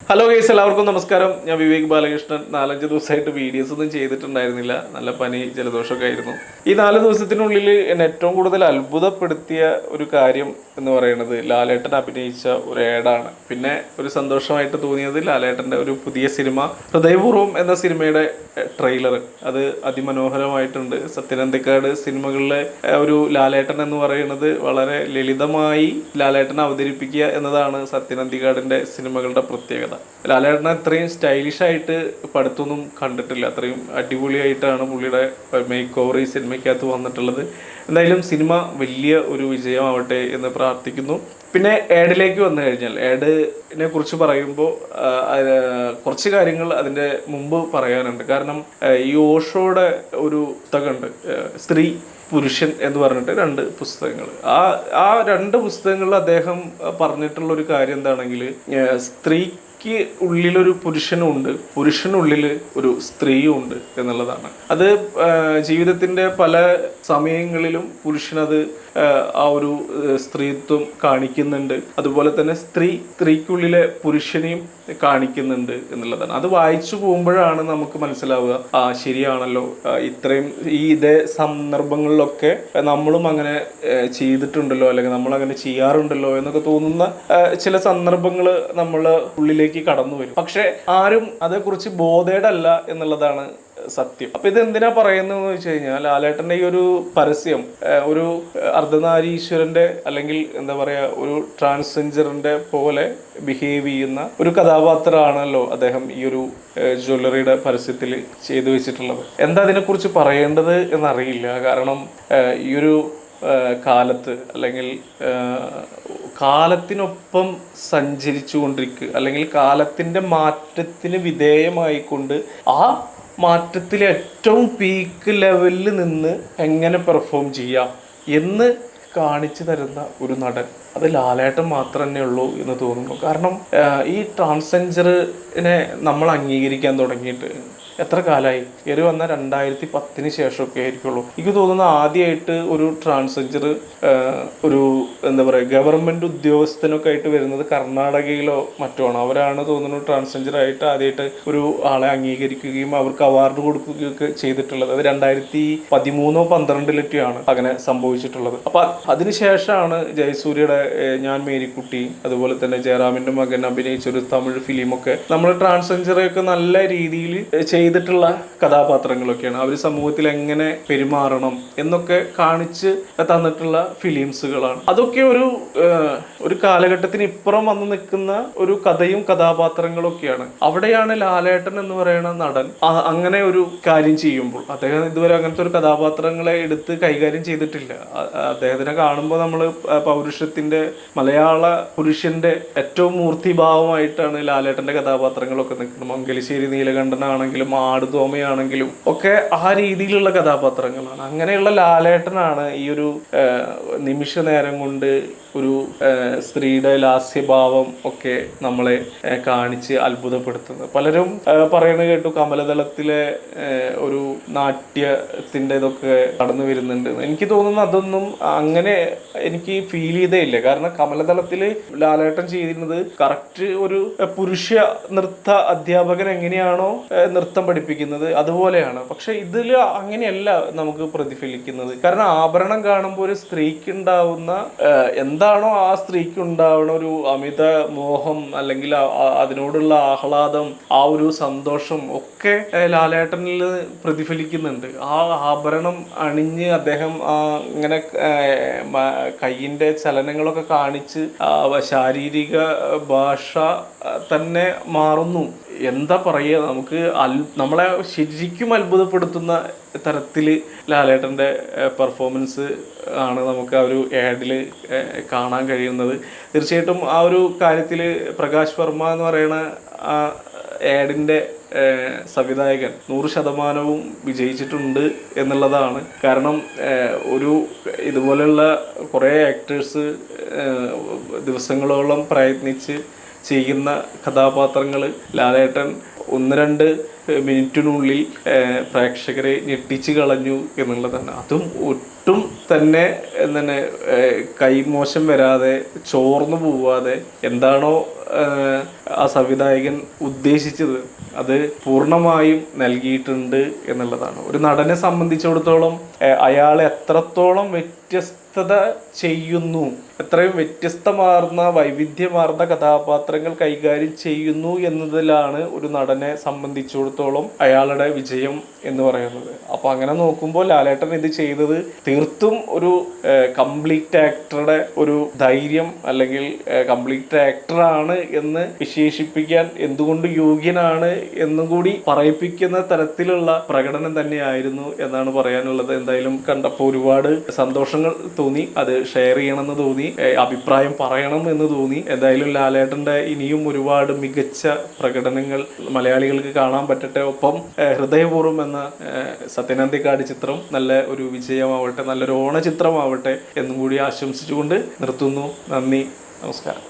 Hello guys എല്ലാവർക്കും നമസ്കാരം. ഞാൻ വിവേക് ബാലകൃഷ്ണൻ. നാലഞ്ച് ദിവസമായിട്ട് വീഡിയോസ് ഒന്നും ചെയ്തിട്ടുണ്ടായിരുന്നില്ല. നല്ല പനി ജലദോഷമൊക്കെ ആയിരുന്നു. ഈ നാല് ദിവസത്തിനുള്ളിൽ എന്നെ ഏറ്റവും കൂടുതൽ അത്ഭുതപ്പെടുത്തിയ ഒരു കാര്യം എന്ന് പറയുന്നത് ലാലേട്ടൻ അഭിനയിച്ച ഒരു ഏഡാണ് പിന്നെ ഒരു സന്തോഷമായിട്ട് തോന്നിയത് ലാലേട്ടന്റെ ഒരു പുതിയ സിനിമ ഹൃദയപൂർവം എന്ന സിനിമയുടെ ട്രെയിലർ അത് അതിമനോഹരമായിട്ടുണ്ട്. സത്യനന്ദിക്കാട് സിനിമകളിലെ ഒരു ലാലേട്ടൻ എന്ന് പറയുന്നത് വളരെ ലളിതമായി ലാലേട്ടൻ അവതരിപ്പിക്കുക എന്നതാണ് സത്യനന്ദിക്കാടിന്റെ സിനിമകളുടെ പ്രത്യേകത. ലാലേട്ടനെ അത്രയും സ്റ്റൈലിഷ് ആയിട്ട് പടുത്തൊന്നും കണ്ടിട്ടില്ല. അത്രയും അടിപൊളിയായിട്ടാണ് പുള്ളിയുടെ മേക്ക് ഓവർ ഈ സിനിമയ്ക്കകത്ത് വന്നിട്ടുള്ളത്. എന്തായാലും സിനിമ വലിയ ഒരു വിജയമാവട്ടെ എന്ന് പ്രാർത്ഥിക്കുന്നു. പിന്നെ ഏഡിലേക്ക് വന്നു കഴിഞ്ഞാൽ ഏഡിനെ കുറിച്ച് പറയുമ്പോൾ കുറച്ച് കാര്യങ്ങൾ അതിന്റെ മുമ്പ് പറയാനുണ്ട്. കാരണം ഈ ഓഷോയുടെ ഒരു പുസ്തകമുണ്ട് സ്ത്രീ പുരുഷൻ എന്ന് പറഞ്ഞിട്ട് രണ്ട് പുസ്തകങ്ങൾ ആ ആ രണ്ട് പുസ്തകങ്ങളിൽ അദ്ദേഹം പറഞ്ഞിട്ടുള്ള ഒരു കാര്യം എന്താണെങ്കിൽ സ്ത്രീക്ക് ഉള്ളിലൊരു പുരുഷനും ഉണ്ട് പുരുഷനുള്ളിൽ ഒരു സ്ത്രീയും ഉണ്ട് എന്നുള്ളതാണ്. അത് ജീവിതത്തിന്റെ പല സമയങ്ങളിലും പുരുഷനത് ആ, ഒരു സ്ത്രീത്വം കാണിക്കുന്നുണ്ട്. അതുപോലെ തന്നെ സ്ത്രീ സ്ത്രീക്കുള്ളിലെ പുരുഷനെയും കാണിക്കുന്നുണ്ട് എന്നുള്ളതാണ്. അത് വായിച്ചു പോകുമ്പോഴാണ് നമുക്ക് മനസ്സിലാവുക ആ ശരിയാണല്ലോ ഇത്രയും ഈ ഇതേ സന്ദർഭങ്ങളിലൊക്കെ നമ്മളും അങ്ങനെ ചെയ്തിട്ടുണ്ടല്ലോ അല്ലെങ്കിൽ നമ്മൾ അങ്ങനെ ചെയ്യാറുണ്ടല്ലോ എന്നൊക്കെ തോന്നുന്ന ചില സന്ദർഭങ്ങൾ നമ്മൾ ഉള്ളിലേക്ക് കടന്നു വരും പക്ഷെ ആരും അതേക്കുറിച്ച് ബോധേഡല്ല എന്നുള്ളതാണ് സത്യം. അപ്പൊ ഇത് എന്തിനാ പറയുന്നത് വെച്ച് കഴിഞ്ഞാൽ ലാലേട്ടന്റെ ഈ ഒരു പരസ്യം ഒരു അർദ്ധനാരീശ്വരന്റെ അല്ലെങ്കിൽ എന്താ പറയാ ഒരു ട്രാൻസ്ജെൻഡറിന്റെ പോലെ ബിഹേവ് ചെയ്യുന്ന ഒരു കഥാപാത്രമാണല്ലോ അദ്ദേഹം ഈ ഒരു ജ്വല്ലറിയുടെ പരസ്യത്തിൽ ചെയ്തു വെച്ചിട്ടുള്ളത്. എന്താ അതിനെക്കുറിച്ച് പറയേണ്ടത് എന്നറിയില്ല. കാരണം ഈ ഒരു കാലത്ത് അല്ലെങ്കിൽ കാലത്തിനൊപ്പം സഞ്ചരിച്ചു കൊണ്ടിരിക്കുക അല്ലെങ്കിൽ കാലത്തിന്റെ മാറ്റത്തിന് വിധേയമായിക്കൊണ്ട് ആ മാറ്റത്തിൽ ഏറ്റവും പീക്ക് ലെവലിൽ നിന്ന് എങ്ങനെ പെർഫോം ചെയ്യാം എന്ന് കാണിച്ചു തരുന്ന ഒരു നടൻ. അത് ലാലേട്ടൻ മാത്രം തന്നെ ഉള്ളൂ എന്ന് തോന്നുന്നു. കാരണം ഈ ട്രാൻസ്ജെൻഡറിനെ നമ്മൾ അംഗീകരിക്കാൻ തുടങ്ങിയിട്ട് എത്ര കാലമായി കയറി വന്ന രണ്ടായിരത്തി പത്തിന് ശേഷമൊക്കെ ആയിരിക്കുള്ളൂ. എനിക്ക് തോന്നുന്നു ആദ്യമായിട്ട് ഒരു ട്രാൻസ്ജെൻഡർ ഒരു എന്താ പറയുക ഗവൺമെന്റ് ഉദ്യോഗസ്ഥനൊക്കെ ആയിട്ട് വരുന്നത് കർണാടകയിലോ മറ്റോ ആണ്. അവരാണ് തോന്നുന്നു ട്രാൻസ്ജെൻഡർ ആയിട്ട് ആദ്യമായിട്ട് ഒരു ആളെ അംഗീകരിക്കുകയും അവർക്ക് അവാർഡ് കൊടുക്കുകയും ഒക്കെ ചെയ്തിട്ടുള്ളത്. അത് രണ്ടായിരത്തി പതിമൂന്നോ പന്ത്രണ്ടിലൊക്കെയാണ് അങ്ങനെ സംഭവിച്ചിട്ടുള്ളത്. അപ്പൊ അതിനുശേഷമാണ് ജയസൂര്യയുടെ ഞാൻ മേരിക്കുട്ടി അതുപോലെ തന്നെ ജയറാമിന്റെ മകൻ അഭിനയിച്ച ഒരു തമിഴ് ഫിലിമൊക്കെ നമ്മൾ ട്രാൻസ്ജെൻഡറെയൊക്കെ നല്ല രീതിയിൽ ചെയ്തിട്ടുള്ള കഥാപാത്രങ്ങളൊക്കെയാണ്. അവർ സമൂഹത്തിൽ എങ്ങനെ പെരുമാറണം എന്നൊക്കെ കാണിച്ച് തന്നിട്ടുള്ള ഫിലിംസുകളാണ്. അതൊക്കെ ഒരു ഒരു കാലഘട്ടത്തിന് ഇപ്പുറം വന്ന് നിൽക്കുന്ന ഒരു കഥയും കഥാപാത്രങ്ങളൊക്കെയാണ്. അവിടെയാണ് ലാലേട്ടൻ എന്ന് പറയുന്ന നടൻ അങ്ങനെ ഒരു കാര്യം ചെയ്യുമ്പോൾ. അദ്ദേഹം ഇതുവരെ അങ്ങനത്തെ ഒരു കഥാപാത്രങ്ങളെ എടുത്ത് കൈകാര്യം ചെയ്തിട്ടില്ല. അദ്ദേഹത്തിനെ കാണുമ്പോൾ നമ്മൾ പൗരുഷത്തിന്റെ മലയാള പുരുഷന്റെ ഏറ്റവും മൂർത്തിഭാവമായിട്ടാണ് ലാലേട്ടന്റെ കഥാപാത്രങ്ങളൊക്കെ നിൽക്കുന്നത്. മംഗലശ്ശേരി നീലകണ്ഠനാണെങ്കിലും ആടുതോമയാണെങ്കിലും ഒക്കെ ആ രീതിയിലുള്ള കഥാപാത്രങ്ങളാണ്. അങ്ങനെയുള്ള ലാലേട്ടനാണ് ഈ ഒരു നിമിഷ നേരം കൊണ്ട് ഒരു സ്ത്രീയുടെ ലാസ്യഭാവം ഒക്കെ നമ്മളെ കാണിച്ച് അത്ഭുതപ്പെടുത്തുന്നത്. പലരും പറയുന്നത് കേട്ടു കമലതലത്തിലെ ഒരു നാട്യത്തിന്റെ ഇതൊക്കെ കടന്നു വരുന്നുണ്ട്. എനിക്ക് തോന്നുന്നു അതൊന്നും അങ്ങനെ എനിക്ക് ഫീൽ ചെയ്തേ ഇല്ല. കാരണം കമലതലത്തിൽ ലാലേട്ടൻ ചെയ്തിരുന്നത് കറക്റ്റ് ഒരു പുരുഷ നൃത്ത അധ്യാപകൻ എങ്ങനെയാണോ നൃത്തം പഠിപ്പിക്കുന്നത് അതുപോലെയാണ്. പക്ഷെ ഇതിൽ അങ്ങനെയല്ല നമുക്ക് പ്രതിഫലിക്കുന്നത്. കാരണം ആഭരണം കാണുമ്പോൾ ഒരു സ്ത്രീക്ക് ഉണ്ടാവുന്ന എന്താണോ ആ സ്ത്രീക്ക് ഉണ്ടാവുന്ന ഒരു അമിത മോഹം അല്ലെങ്കിൽ അതിനോടുള്ള ആഹ്ലാദം ആ ഒരു സന്തോഷം ഒക്കെ ലാലേട്ടനിൽ പ്രതിഫലിക്കുന്നുണ്ട്. ആ ആഭരണം അണിഞ്ഞ് അദ്ദേഹം ഇങ്ങനെ കയ്യിന്റെ ചലനങ്ങളൊക്കെ കാണിച്ച് ശാരീരിക ഭാഷ തന്നെ മാറുന്നു. എന്താ പറയുക? നമുക്ക് അൽ നമ്മളെ ശരിക്കും അത്ഭുതപ്പെടുത്തുന്ന തരത്തിൽ ലാലേട്ടന്റെ പെർഫോമൻസ് ആണ് നമുക്ക് ആ ഒരു ആഡിൽ കാണാൻ കഴിയുന്നത്. തീർച്ചയായിട്ടും ആ ഒരു കാര്യത്തിൽ പ്രകാശ് വർമ്മ എന്ന് പറയുന്ന ആ ആഡിന്റെ സംവിധായകൻ നൂറ് ശതമാനവും വിജയിച്ചിട്ടുണ്ട് എന്നുള്ളതാണ്. കാരണം ഒരു ഇതുപോലെയുള്ള കുറേ ആക്ടേഴ്സ് ദിവസങ്ങളോളം പ്രയത്നിച്ച് ചെയ്യുന്ന കഥാപാത്രങ്ങൾ ലാലേട്ടൻ ഒന്ന് രണ്ട് മിനിറ്റിനുള്ളിൽ പ്രേക്ഷകരെ ഞെട്ടിച്ച് കളഞ്ഞു എന്നുള്ളതാണ്. അതും ഒട്ടും തന്നെ എന്താണ് കൈമോശം വരാതെ ചോർന്നു പോവാതെ എന്താണോ ആ സംവിധായകൻ ഉദ്ദേശിച്ചത് അത് പൂർണമായും നൽകിയിട്ടുണ്ട് എന്നുള്ളതാണ്. ഒരു നടനെ സംബന്ധിച്ചിടത്തോളം അയാൾ എത്രത്തോളം വ്യത്യസ്തത ചെയ്യുന്നു എത്രയും വ്യത്യസ്തമാർന്ന വൈവിധ്യമാർന്ന കഥാപാത്രങ്ങൾ കൈകാര്യം ചെയ്യുന്നു എന്നതിലാണ് ഒരു നടനെ സംബന്ധിച്ചിടത്തോളം അയാളുടെ വിജയം എന്ന് പറയുന്നത്. അപ്പൊ അങ്ങനെ നോക്കുമ്പോൾ ലാലേട്ടൻ ഇത് ചെയ്തത് തീർത്തും ഒരു കംപ്ലീറ്റ് ആക്ടറുടെ ഒരു ധൈര്യം അല്ലെങ്കിൽ കംപ്ലീറ്റ് ആക്ടറാണ് എന്ന് വിശേഷിപ്പിക്കാൻ എന്തുകൊണ്ട് യോഗ്യനാണ് എന്നും കൂടി പറയിപ്പിക്കുന്ന തരത്തിലുള്ള പ്രകടനം തന്നെയായിരുന്നു എന്നാണ് പറയാനുള്ളത്. എന്തായാലും കണ്ടപ്പോൾ ഒരുപാട് സന്തോഷങ്ങൾ തോന്നി. അത് ഷെയർ ചെയ്യണമെന്ന് തോന്നി. അഭിപ്രായം പറയണം എന്ന് തോന്നി. എന്തായാലും ലാലേട്ടന്റെ ഇനിയും ഒരുപാട് മികച്ച പ്രകടനങ്ങൾ മലയാളികൾക്ക് കാണാൻ പറ്റട്ടെ. ഒപ്പം ഹൃദയപൂർവം എന്ന സത്യനന്ദിക്കാട് ചിത്രം നല്ല ഒരു വിജയമാവട്ടെ നല്ലൊരു ഓണ ചിത്രമാവട്ടെ എന്നും കൂടി ആശംസിച്ചുകൊണ്ട് നിർത്തുന്നു. നന്ദി. നമസ്കാരം.